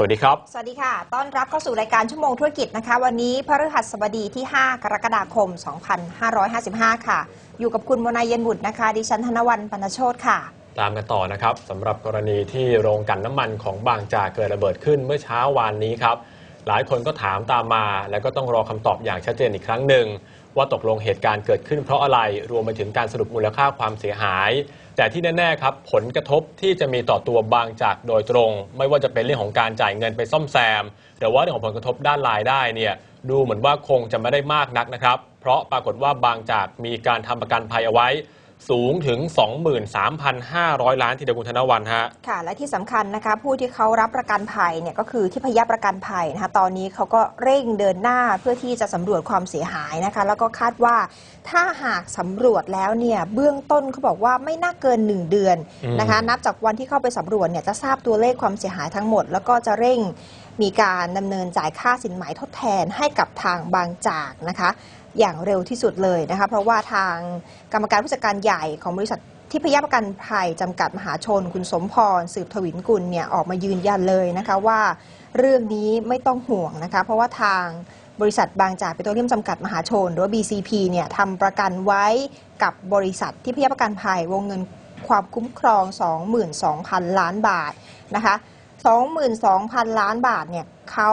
สวัสดีครับ สวัสดีค่ะ ต้อนรับเข้าสู่รายการชั่วโมงธุรกิจนะคะ วันนี้พฤหัสบดีที่ 5 กรกฎาคม 2555 ค่ะ อยู่กับคุณโมนายเย็นบุตรนะคะ ดิฉันธนวันปนโชตค่ะ ตามกันต่อนะครับสำหรับกรณีที่โรงกลันน้ำมันของบางจากเกิดระเบิดขึ้นเมื่อเช้าวานนี้ครับ หลายคนก็ถามตามมา แล้วก็ต้องรอคำตอบอย่างชัดเจนอีกครั้งหนึ่งว่าตกลงเหตุการณ์เกิดขึ้นเพราะอะไร รวมไปถึงการสรุปมูลค่าความเสียหาย แต่ที่แน่ๆครับผลกระทบที่จะมีต่อตัวบางจากโดยตรง ไม่ว่าจะเป็นเรื่องของการจ่ายเงินไปซ่อมแซม หรือว่าเรื่องของผลกระทบด้านรายได้เนี่ยดูเหมือนว่าคงจะไม่ได้มากนักนะครับ เพราะปรากฏว่าบางจากมีการทำประกันภัยเอาไว้ สูงถึง 23,500 ล้านทีเดียวคุณธนวันฮะ ค่ะ และที่สำคัญนะคะ ผู้ที่เขารับประกันภัยเนี่ยก็คือที่พยาประกันภัยนะคะตอนนี้เขาก็เร่งเดินหน้าเพื่อที่จะสำรวจความเสียหายนะคะ แล้วก็คาดว่าถ้าหากสำรวจแล้วเนี่ยเบื้องต้นเขาบอกว่าไม่น่าเกิน 1 เดือนนะคะ นับจากวันที่เข้าไปสำรวจเนี่ยจะทราบตัวเลขความเสียหายทั้งหมด แล้วก็จะเร่งมีการดำเนินจ่ายค่าสินไหมทดแทนให้กับทางบางจากนะคะ อย่างเร็วที่สุดเลยนะคะเพราะว่าทางกรรมการผู้จัดการใหญ่ของบริษัทที่พยาประกันภัยจำกัดมหาชน คุณสมพร สืบทวินกุลเนี่ยออกมายืนยันเลยนะคะว่าเรื่องนี้ไม่ต้องห่วงนะคะเพราะว่าทางบริษัทบางจากเปโตรเลียมจำกัดมหาชน หรือว่า BCP เนี่ยทำประกันไว้กับบริษัทที่พยาประกันภัยวงเงินความคุ้มครอง 22,000 ล้านบาทนะคะ22,000 ล้านบาทเนี่ยเขา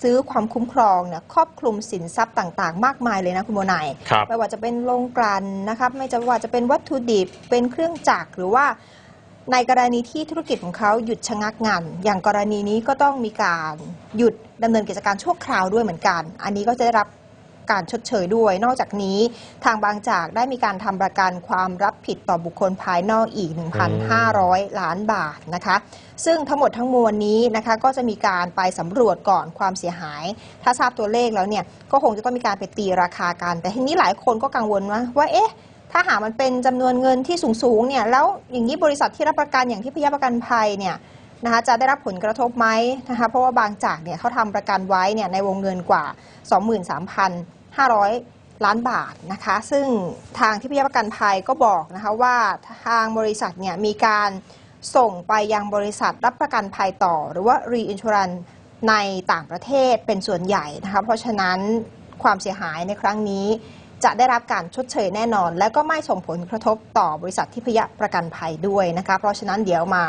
ซื้อความคุ้มครองเนี่ยครอบคลุมสินทรัพย์ต่างๆ มากมายเลยนะคุณโมนายครับไม่ว่าจะเป็นโรงกลั่นนะครับไม่ว่าจะเป็นวัตถุดิบเป็นเครื่องจักรหรือว่าในกรณีที่ธุรกิจของเขาหยุดชะงักงาน อย่างกรณีนี้ก็ต้องมีการหยุดดำเนินกิจการชั่วคราวด้วยเหมือนกัน อันนี้ก็จะได้รับ การชดเชยด้วย นอกจากนี้ทางบางจากได้มีการทำประกันความรับผิดต่อบุคคลภายนอกอีก 1,500 ล้านบาทนะคะ ซึ่งทั้งหมดทั้งมวลนี้นะคะก็จะมีการไปสำรวจก่อนความเสียหาย ถ้าทราบตัวเลขแล้วเนี่ยก็คงจะต้องมีการไปตีราคากัน แต่ทีนี้หลายคนก็กังวลว่าว่าเอ๊ะถ้าหากมันเป็นจำนวนเงินที่สูงๆเนี่ยแล้วอย่างนี้บริษัทที่รับประกันอย่างที่พยาประกันภัยเนี่ย นะคะจะได้รับผลกระทบไหมนะคะเพราะว่าบางจากเนี่ยเขาทำประกันไว้เนี่ยในวงเงินกว่า 23,500 ล้านบาทนะคะซึ่งทางที่พยาประกันภัยก็บอกนะคะว่าทางบริษัทเนี่ยมีการส่งไปยังบริษัทรับประกันภัยต่อ หรือว่า reinsurance ในต่างประเทศเป็นส่วนใหญ่นะคะเพราะฉะนั้นความเสียหายในครั้งนี้ จะได้รับการชดเชยแน่นอน และก็ไม่ส่งผลกระทบต่อบริษัทที่พยประกันภัยด้วยนะคะเพราะฉะนั้นเดี๋ยวมา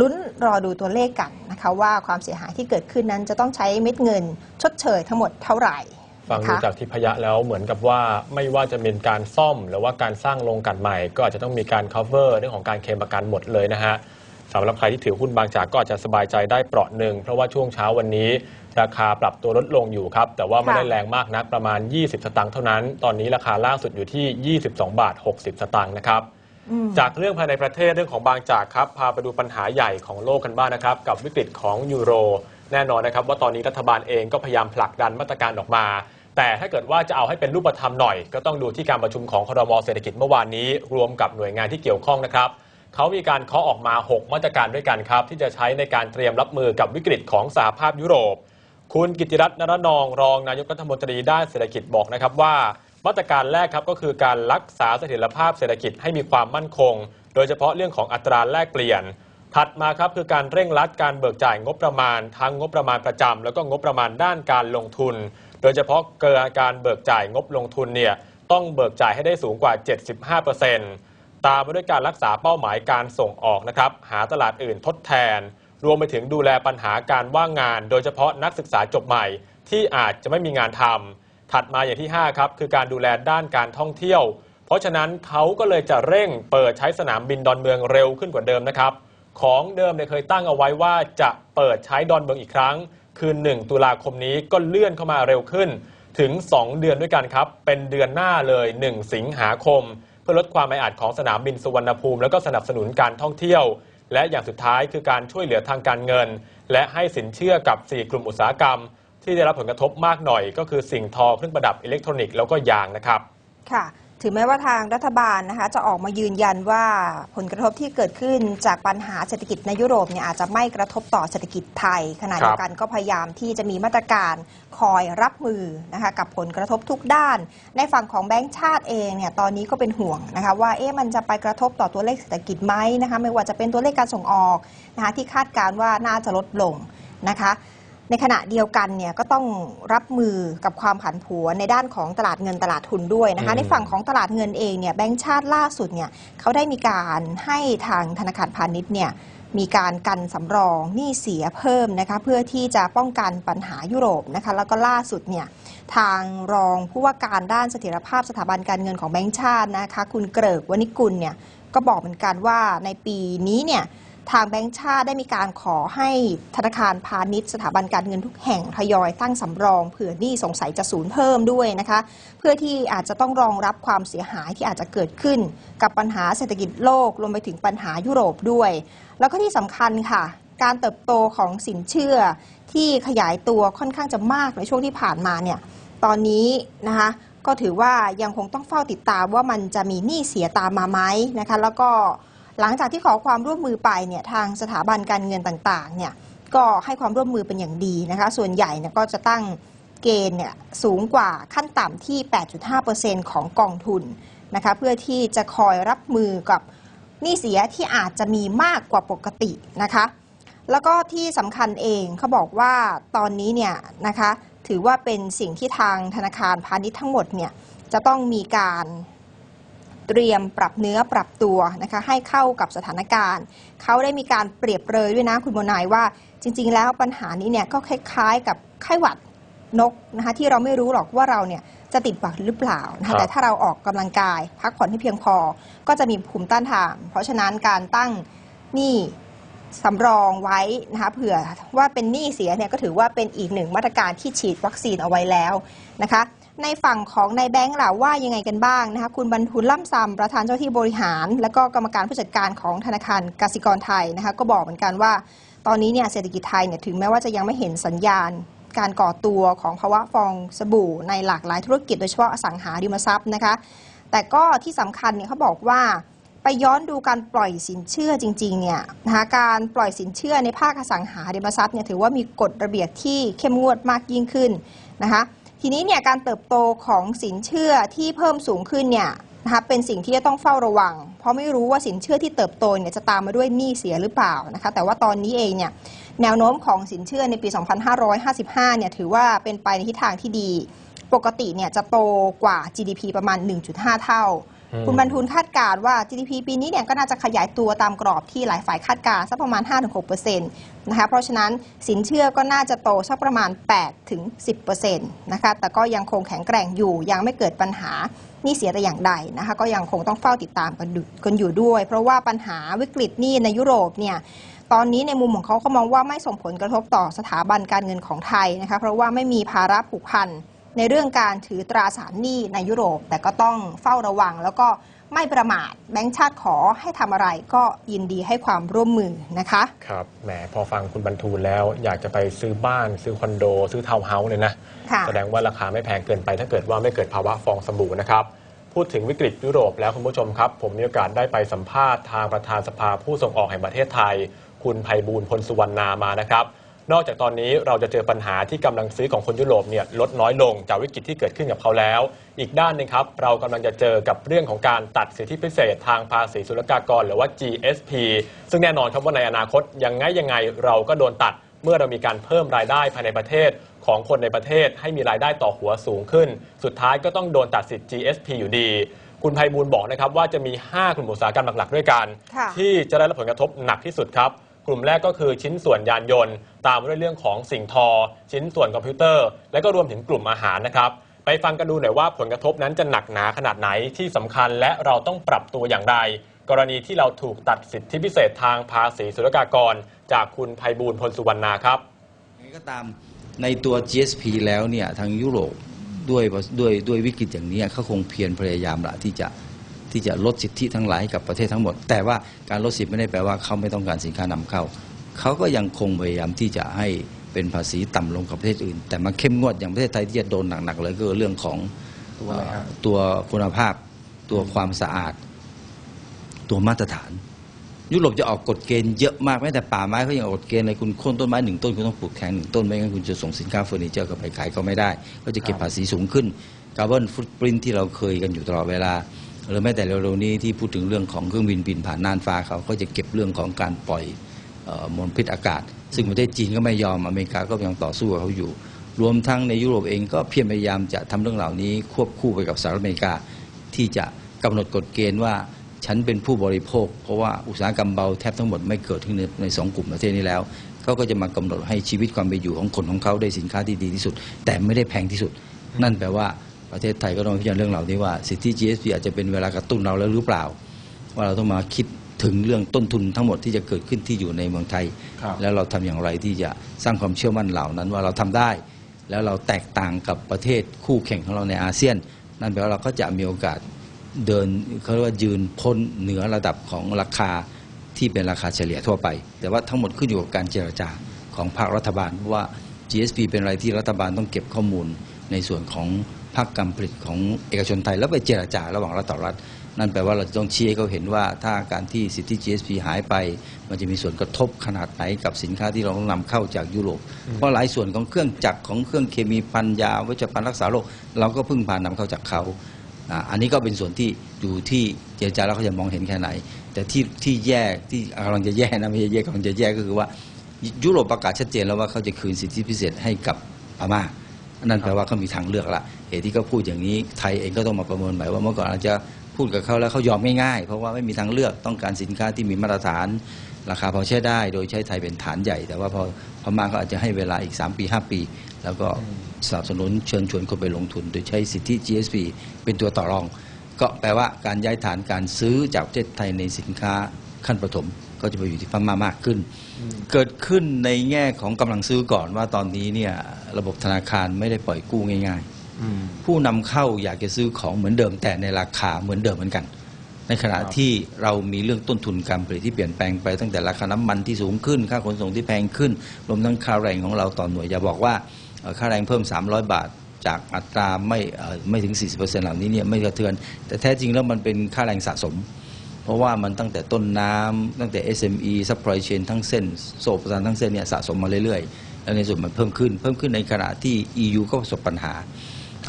ลุ้นรอดูตัวเลขกันนะคะว่าความเสียหายที่เกิดขึ้นนั้นจะต้องใช้เม็ดเงิน ชดเชยทั้งหมดเท่าไหร่ฟังนะดูคะจากทิพยะแล้วเหมือนกับว่าไม่ว่าจะเป็นการซ่อมหรือว่าการสร้างโรงกลันใหม่ ก็อาจจะต้องมีการ cover เรื่องของการเคลมประกันหมดเลยนะฮะสำหรับใครที่ถือหุ้นบางจากก็อาจจะสบายใจได้เปราะหนึ่งเพราะว่าช่วงเช้าวันนี้ ราคาปรับตัวลดลงอยู่ครับ แต่ว่าไม่ได้ค่ะแรงมากนักประมาณ 20 สตางค์เท่านั้น ตอนนี้ราคาล่าสุดอยู่ที่ 22 บาท 60 สตางค์นะครับอืม จากเรื่องภายในประเทศเรื่องของบางจากครับ พาไปดูปัญหาใหญ่ของโลกกันบ้างนะครับ กับวิกฤตของยูโร แน่นอนนะครับ ว่าตอนนี้รัฐบาลเองก็พยายามผลักดันมาตรการออกมา แต่ถ้าเกิดว่าจะเอาให้เป็นรูปธรรมหน่อย ก็ต้องดูที่การประชุมของครมเศรษฐกิจเมื่อวานนี้ รวมกับหน่วยงานที่เกี่ยวข้องนะครับเขามีการเคาะออกมา 6 มาตรการด้วยกันครับ ที่จะใช้ในการเตรียมรับมือกับวิกฤตของสหภาพยุโรป คุณกิติรัตน์นรนองรองนายกรัฐมนตรีด้านเศรษฐกิจบอกนะครับว่า มาตรการแรกครับก็คือการรักษาเสถียรภาพเศรษฐกิจให้มีความมั่นคง โดยเฉพาะเรื่องของอัตราแลกเปลี่ยน ถัดมาครับคือการเร่งรัดการเบิกจ่ายงบประมาณ ทั้งงบประมาณประจำแล้วก็งบประมาณด้านการลงทุน โดยเฉพาะเกินการเบิกจ่ายงบลงทุนเนี่ยต้องเบิกจ่ายให้ได้สูงกว่า 75%ตามมาด้วยการรักษาเป้าหมายการส่งออกนะครับหาตลาดอื่นทดแทน รวมไปถึงดูแลปัญหาการว่างงาน โดยเฉพาะนักศึกษาจบใหม่ที่อาจจะไม่มีงานทำ ถัดมาอย่างที่ 5 ครับ คือการดูแลด้านการท่องเที่ยว เพราะฉะนั้นเขาก็เลยจะเร่งเปิดใช้สนามบินดอนเมืองเร็วขึ้นกว่าเดิมนะครับ ของเดิมเนี่ยเคยตั้งเอาไว้ว่าจะเปิดใช้ดอนเมืองอีกครั้ง คือ 1 ตุลาคมนี้ก็เลื่อนเข้ามาเร็วขึ้น ถึง 2 เดือนด้วยกันครับ เป็นเดือนหน้าเลย 1 สิงหาคม เพื่อลดความแออัดของสนามบินสุวรรณภูมิ แล้วก็สนับสนุนการท่องเที่ยว และอย่างสุดท้ายคือการช่วยเหลือทางการเงิน และให้สินเชื่อกับ 4 กลุ่มอุตสาหกรรม ที่ได้รับผลกระทบมากหน่อย ก็คือสิ่งทอเครื่องประดับอิเล็กทรอนิกส์แล้วก็ยางนะครับ ค่ะ ถึงแม้ว่าทางรัฐบาลนะคะ จะออกมายืนยันว่าผลกระทบที่เกิดขึ้นจากปัญหาเศรษฐกิจในยุโรปเนี่ยอาจจะไม่กระทบต่อเศรษฐกิจไทยขณะเดียวกันก็พยายามที่จะมีมาตรการคอยรับมือนะคะกับผลกระทบทุกด้าน ในฝั่งของแบงก์ชาติเองเนี่ยตอนนี้ก็เป็นห่วงนะคะว่าเอ๊ะมันจะไปกระทบต่อตัวเลขเศรษฐกิจไหมนะคะไม่ว่าจะเป็นตัวเลขการส่งออกนะคะที่คาดการณ์ว่าน่าจะลดลงนะคะ ในขณะเดียวกันเนี่ยก็ต้องรับมือกับความผันผวนในด้านของตลาดเงินตลาดทุนด้วยนะคะอืมในฝั่งของตลาดเงินเองเนี่ยแบงก์ชาติล่าสุดเนี่ยเขาได้มีการให้ทางธนาคารพาณิชย์เนี่ยมีการกันสำรองหนี้เสียเพิ่มนะคะเพื่อที่จะป้องกันปัญหายุโรปนะคะแล้วก็ล่าสุดเนี่ยทางรองผู้ว่าการด้านเสถียรภาพสถาบันการเงินของแบงก์ชาตินะคะคุณเกริกวณิกุลเนี่ยก็บอกเหมือนกันว่าในปีนี้เนี่ย ทางแบงก์ชาติได้มีการขอให้ธนาคารพาณิชย์ สถาบันการเงินทุกแห่งทยอยตั้งสำรองเผื่อหนี้สงสัยจะสูญเพิ่มด้วยนะคะ เพื่อที่อาจจะต้องรองรับความเสียหายที่อาจจะเกิดขึ้น กับปัญหาเศรษฐกิจโลกรวมไปถึงปัญหายุโรปด้วย แล้วก็ที่สำคัญค่ะ การเติบโตของสินเชื่อที่ขยายตัวค่อนข้างจะมากในช่วงที่ผ่านมาเนี่ยตอนนี้นะคะก็ถือว่ายังคงต้องเฝ้าติดตามว่ามันจะมีหนี้เสียตามมาไหมนะคะ แล้วก็ หลังจากที่ขอความร่วมมือไปเนี่ยทางสถาบันการเงินต่างๆเนี่ยก็ให้ความร่วมมือเป็นอย่างดีนะคะ ส่วนใหญ่เนี่ยก็จะตั้งเกณฑ์เนี่ยสูงกว่าขั้นต่ำที่ 8.5%ของกองทุนนะคะเพื่อที่จะคอยรับมือกับหนี้เสียที่อาจจะมีมากกว่าปกตินะคะ แล้วก็ที่สำคัญเองเขาบอกว่าตอนนี้เนี่ยนะคะถือว่าเป็นสิ่งที่ทางธนาคารพาณิชย์ทั้งหมดเนี่ยจะต้องมีการ เตรียมปรับเนื้อปรับตัวนะคะให้เข้ากับสถานการณ์ เขาได้มีการเปรียบเลยด้วยนะคุณโมนายว่าจริง ๆ แล้วปัญหานี้เนี่ยก็คล้ายๆ กับไข้หวัดนกนะคะที่เราไม่รู้หรอกว่าเราเนี่ยจะติดหวัดหรือเปล่านะครัคะบแต่ถ้าเราออกกำลังกาย พักผ่อนให้เพียงพอ ก็จะมีภูมิต้านทาน เพราะฉะนั้นการตั้งหนี้สำรองไว้นะคะเผื่อว่าเป็นหนี้เสียเนี่ยก็ถือว่าเป็นอีกหนึ่งมาตรการที่ฉีดวัคซีนเอาไว้แล้วนะคะ ในฝั่งของในแบงก์ล่ะว่ายังไงกันบ้างนะคะคุณบรรทุนล่ำซำประธานเจ้าที่บริหาร และก็กรรมการผู้จัดการของธนาคารกสิกรไทยนะคะก็บอกเหมือนกันว่า ตอนนี้เนี่ยเศรษฐกิจไทยเนี่ยถึงแม้ว่าจะยังไม่เห็นสัญญาณ การก่อตัวของภาวะฟองสบู่ ในหลากหลายธุรกิจโดยเฉพาะอสังหาริมทรัพย์นะคะแต่ก็ที่สำคัญเนี่ยเขาบอกว่าไปย้อนดูการปล่อยสินเชื่อจริงๆเนี่ยนะคะการปล่อยสินเชื่อในภาคอสังหาริมทรัพย์เนี่ยถือว่ามีกฎระเบียบที่เข้มงวดมากยิ่งขึ้นนะคะ ทีนี้เนี่ยการเติบโตของสินเชื่อที่เพิ่มสูงขึ้นเนี่ยนะคะเป็นสิ่งที่จะต้องเฝ้าระวัง เพราะไม่รู้ว่าสินเชื่อที่เติบโตเนี่ยจะตามมาด้วยหนี้เสียหรือเปล่านะคะแต่ว่าตอนนี้เองเนี่ยแนวโน้มของสินเชื่อในปี 2555 เนี่ยถือว่าเป็นไปในทิศทางที่ดี ปกติเนี่ยจะโตกว่า GDP ประมาณ 1.5 เท่า คุณบรรทุนคาดการว่า GDP ปีนี้เนี่ยก็น่าจะขยายตัวตามกรอบที่หลายฝ่ายคาดการสักประมาณ 5-6%นะคะเพราะฉะนั้นสินเชื่อก็น่าจะโตสักประมาณ 8-10%นะคะแต่ก็ยังคงแข็งแกร่งอยู่ยังไม่เกิดปัญหาหนี้เสียแต่อย่างใดนะคะก็ยังคงต้องเฝ้าติดตามกันดูกันอยู่ด้วย เพราะว่าปัญหาวิกฤตหนี้ในยุโรปเนี่ยตอนนี้ในมุมของเขาเขามองว่าไม่ส่งผลกระทบต่อสถาบันการเงินของไทยนะคะเพราะว่าไม่มีภาระผูกพัน ในเรื่องการถือตราสารหนี้ในยุโรป แต่ก็ต้องเฝ้าระวัง แล้วก็ไม่ประมาทแบงก์ชาติขอให้ทำอะไรก็ยินดีให้ความร่วมมือนะคะครับแหมพอฟังคุณบรรทูลแล้วอยากจะไปซื้อบ้าน ซื้อคอนโด ซื้อทาวน์เฮาส์เลยนะค่ะแสดงว่าราคาไม่แพงเกินไป ถ้าเกิดว่าไม่เกิดภาวะฟองสบู่นะครับพูดถึงวิกฤตยุโรปแล้วคุณผู้ชมครับ ผมมีโอกาสได้ไปสัมภาษณ์ทางประธานสภาผู้ส่งออกแห่งประเทศไทย คุณไพบูลย์พลสุวรรณามานะครับ นอกจากตอนนี้เราจะเจอปัญหาที่กำลังซื้อของคนยุโรปเนี่ยลดน้อยลงจากวิกฤตที่เกิดขึ้นกับเขาแล้ว อีกด้านหนึงครับเรากำลังจะเจอกับเรื่องของการตัดสิทธิพิเศษทางภาษีศุลกากร หรือว่า GSP ซึ่งแน่นอนครับว่าในอนาคตยังไงยังไงเราก็โดนตัด เมื่อเรามีการเพิ่มรายได้ภายในประเทศของคนในประเทศให้มีรายได้ต่อหัวสูงขึ้น สุดท้ายก็ต้องโดนตัดสิทธิ์ GSP อยู่ดี คุณไพบูลย์บอกนะครับว่าจะมี 5 กลุ่มอุตสาหกรรมหลักๆ ด้วยกัน ค่ะ ที่จะได้รับผลกระทบหนักที่สุดครับ กลุ่มแรกก็คือชิ้นส่วนยานยนต์ ตามมาด้วยเรื่องของสิ่งทอ ชิ้นส่วนคอมพิวเตอร์ และก็รวมถึงกลุ่มอาหารนะครับ ไปฟังกันดูหน่อยว่าผลกระทบนั้นจะหนักหนาขนาดไหนที่สำคัญและเราต้องปรับตัวอย่างไร กรณีที่เราถูกตัดสิทธิพิเศษทางภาษีศุลกากร จากคุณไพบูลพลสุวรรณาครับไงก็ตามในตัว GSP แล้วเนี่ยทางยุโรปด้วยด้วยด้วยวิกฤตอย่างนี้เขาคงเพียรพยายามละที่จะ ที่จะลดสิทธิทั้งหลายกับประเทศทั้งหมด แต่ว่าการลดสิทธิไม่ได้แปลว่าเขาไม่ต้องการสินค้านำเข้า เขาก็ยังคงพยายามที่จะให้เป็นภาษีต่ำลงกับประเทศอื่น แต่มาเข้มงวดอย่างประเทศไทยที่จะโดนหนักๆเลยก็เรื่องของตัวตัวคุณภาพ ตัวความสะอาด ตัวมาตรฐาน ยุโรปจะออกกฎเกณฑ์เยอะมากแม้แต่ป่าไม้เขายังออกกฎเกณฑ์เลยคุณโค่นต้นไม้หนึ่งต้นคุณต้องปลูกแข่งหนึ่งต้นไม่งั้นคุณจะส่งสินค้าเฟอร์นิเจอร์เข้าไปขายก็ไม่ได้ ก็จะเก็บภาษีสูงขึ้นคาร์บอนฟุตปรินที่เราเคยกันอยู่ตลอดเวลา หรือแม้แต่เร็วๆนี้ที่พูดถึงเรื่องของเครื่องบินบินผ่านน่านฟ้าเขาก็จะเก็บเรื่องของการปล่อยออมลพิษอากาศ ซึ่งประเทศจีนก็ไม่ยอมอเมริกาก็ยังต่อสู้กับเขาอยู่ รวมทั้งในยุโรปเองก็เพียรพยายามจะทำเรื่องเหล่านี้ควบคู่ไปกับสหรัฐอเมริกา ที่จะกำหนดกฎเกณฑ์ว่าฉันเป็นผู้บริโภค เพราะว่าอุตสาหกรรมเบาแทบทั้งหมดไม่เกิดขึ้นในในสองกลุ่มประเทศนี้แล้วเขาก็จะมากำหนดให้ชีวิตความเป็นอยู่ของคนของเขาได้สินค้าที่ดีที่สุด แต่ไม่ได้แพงที่สุด นั่นแปลว่า ประเทศไทยก็ต้องพิจารณาเรื่องเหล่านี้ว่าสิทธิ GSP อาจจะเป็นเวลากระตุ้นเราแล้วหรือเปล่า ว่าเราต้องมาคิดถึงเรื่องต้นทุนทั้งหมดที่จะเกิดขึ้นที่อยู่ในเมืองไทยครับแล้วเราทำอย่างไรที่จะสร้างความเชื่อมั่นเหล่านั้นว่าเราทำได้ แล้วเราแตกต่างกับประเทศคู่แข่งของเราในอาเซียน นั่นแปลว่าเราก็จะมีโอกาสเดินเขาเรียกว่ายืนพ้นเหนือระดับของราคาที่เป็นราคาเฉลี่ยทั่วไป แต่ว่าทั้งหมดขึ้นอยู่กับการเจรจาของภาครัฐบาลเพราะว่า GSP เป็นอะไรที่รัฐบาลต้องเก็บข้อมูลในส่วนของ ภาคการผลิตของเอกชนไทย แล้วไปเจรจาระหว่างรัฐต่อรัฐ นั่นแปลว่าเราจะต้องชี้ให้เขาเห็นว่าถ้าการที่สิทธิ GSP หายไป มันจะมีส่วนกระทบขนาดไหนกับสินค้าที่เราต้องนำเข้าจากยุโรป เพราะหลายส่วนของเครื่องจักรของเครื่องเคมีพันยาเวชภัณฑ์รักษาโรคเราก็พึ่งพานำเข้าจากเขาอ่าอันนี้ก็เป็นส่วนที่อยู่ที่เจรจาแล้วเขาจะมองเห็นแค่ไหน แต่ที่ที่แย่ที่กำลังจะแย่นะไม่ใช่แย่กำลังจะแย่ก็คือว่ายุโรปประกาศชัดเจนแล้วว่าเขาจะคืนสิทธิพิเศษให้กับพม่านั่นแปลว่าเขามีทางเลือกละ เหตุที่เขาพูดอย่างนี้ไทยเองก็ต้องมาประเมินใหม่ว่าเมื่อก่อนอาจจะพูดกับเขาแล้วเขายอมง่ายๆ เพราะว่าไม่มีทางเลือกต้องการสินค้าที่มีมาตรฐานราคาพอใช้ได้ โดยใช้ไทยเป็นฐานใหญ่ แต่ว่าพอพม่าก็อาจจะให้เวลาอีก 3 ปี 5 ปี แล้วก็สนับสนุนเชิญชวนคนไปลงทุน โดยใช้สิทธิ GSP เป็นตัวต่อรอง ก็แปลว่าการย้ายฐานการซื้อจากประเทศไทยในสินค้าขั้นประถมก็จะไปอยู่ที่พม่ามากขึ้น เกิดขึ้นในแง่ของกำลังซื้อก่อนว่าตอนนี้เนี่ยระบบธนาคารไม่ได้ปล่อยกู้ง่าย ๆ ผู้นำเข้าอยากจะซื้อของเหมือนเดิมแต่ในราคาเหมือนเดิมเหมือนกัน ในขณะที่เรามีเรื่องต้นทุนการผลิตที่เปลี่ยนแปลงไปตั้งแต่ราคาน้ำมันที่สูงขึ้น ค่าขนส่งที่แพงขึ้น รวมทั้งค่าแรงของเราต่อหน่วยอย่าบอกว่าค่าแรงเพิ่ม 300 บาทจากอัตราไม่ไม่ถึง 40%เหล่านี้เนี่ยไม่กระเทือน แต่แท้จริงแล้วมันเป็นค่าแรงสะสม เพราะว่ามันตั้งแต่ต้นน้ำตั้งแต่ SME supply chain ทั้งเส้นโซ่ประสานทั้งเส้นเนี่ยสะสมมาเรื่อยๆ แล้วในส่วนมันเพิ่มขึ้น เพิ่มขึ้นในขณะที่ EU ก็ประสบปัญหา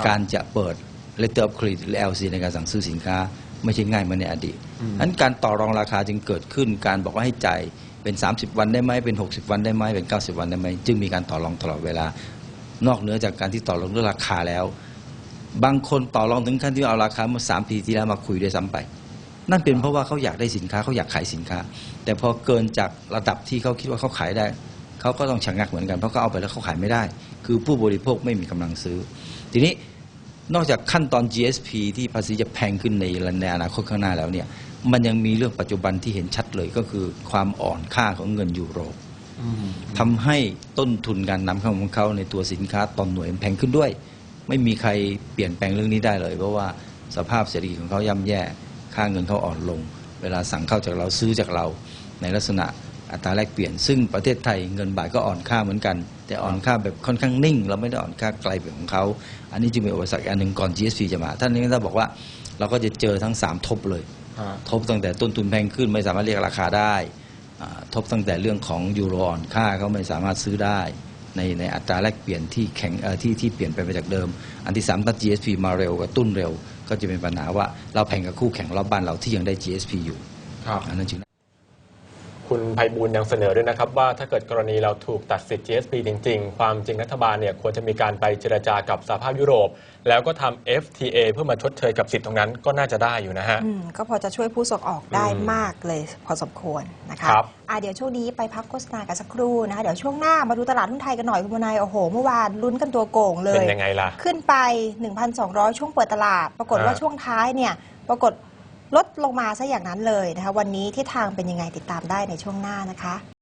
การจะเปิด letter of credit หรือ LC ในการสั่งซื้อสินค้า ไม่ใช่ง่ายเหมือนในอดีตอืมนั้นการต่อรองราคาจึงเกิดขึ้น การบอกว่าให้จ่ายเป็น 30 วันได้ไหมเป็น 60 วันได้ไหมเป็น 90 วันได้ไหมจึงมีการต่อรองตลอดเวลา นอกเหนือจากการที่ต่อรองเรื่องราคาแล้ว บางคนต่อรองถึงขั้นที่เอาราคาเมื่อสามปีที่แล้วมาคุยด้วยซ้ำไป นั่นเป็นเพราะว่าเขาอยากได้สินค้าเขาอยากขายสินค้า แต่พอเกินจากระดับที่เขาคิดว่าเขาขายได้ เขาก็ต้องชะงักเหมือนกันเพราะเขาเอาไปแล้วเขาขายไม่ได้ คือผู้บริโภคไม่มีกำลังซื้อ ทีนี้นอกจากขั้นตอน GSP ที่ภาษีจะแพงขึ้นในในอนาคตข้างหน้าแล้วเนี่ยมันยังมีเรื่องปัจจุบันที่เห็นชัดเลยก็คือความอ่อนค่าของเงินยูโรทำให้ต้นทุนการนำเข้าของเขาในตัวสินค้าตอนหน่วยมันแพงขึ้นด้วย ไม่มีใครเปลี่ยนแปลงเรื่องนี้ได้เลย เพราะว่าสภาพเศรษฐกิจของเขาย่ำแย่ ค่าเงินเขาอ่อนลง เวลาสั่งเข้าจากเราซื้อจากเราในลักษณะ อัตราแลกเปลี่ยน ซึ่งประเทศไทยเงินบาทก็อ่อนค่าเหมือนกัน แต่อ่อนค่าแบบค่อนข้างนิ่ง เราไม่ได้อ่อนค่าไกลแบบของเขา อันนี้จึงเป็นอุปสรรคอันหนึ่งก่อน GSP จะมา ท่านนี้ก็บอกว่าเราก็จะเจอทั้งสามทบเลย ทบตั้งแต่ต้นทุนแพงขึ้นไม่สามารถเรียกราคาได้อ่าทบตั้งแต่เรื่องของยูโรอ่อนค่าเขาไม่สามารถซื้อได้ในในอัตราแลกเปลี่ยนที่แข็งเอ่อที่ที่เปลี่ยนไปจากเดิม อันที่สามถ้า GSP มาเร็วกระตุ้นเร็ว ก็จะเป็นปัญหาว่าเราแข่งกับคู่แข่งรอบบ้านเราที่ยังได้ GSP อยู่ครับอันนั้นจึง คุณไพบูลย์ยังเสนอด้วยนะครับ ว่าถ้าเกิดกรณีเราถูกตัดสิทธิ์ GSP จริง ๆ ความจริงรัฐบาลเนี่ยควรจะมีการไปเจรจากับสหภาพยุโรป แล้วก็ทำ FTA เพื่อมาชดเชยกับสิทธิ์ตรงนั้นก็น่าจะได้อยู่นะฮะอืมก็พอจะช่วยผู้ส่งออกได้อืมมากเลยพอสมควรนะคะครับอะเดี๋ยวช่วงนี้ไปพักโฆษณากันสักครู่นะคะเดี๋ยวช่วงหน้ามาดูตลาดหุ้นไทยกันหน่อยคุณมนายโอ้โหเมื่อวานลุ้นกันตัวโก่งเลเป็นยยังไงล่ะขึ้นไป 1,200 ช่วงเปิดตลาด ปรากฏว่าฮะช่วงท้ายเนี่ยปรากฏ ลดลงมาซะอย่างนั้นเลยนะคะ วันนี้ทิศทางเป็นยังไงติดตามได้ในช่วงหน้านะคะ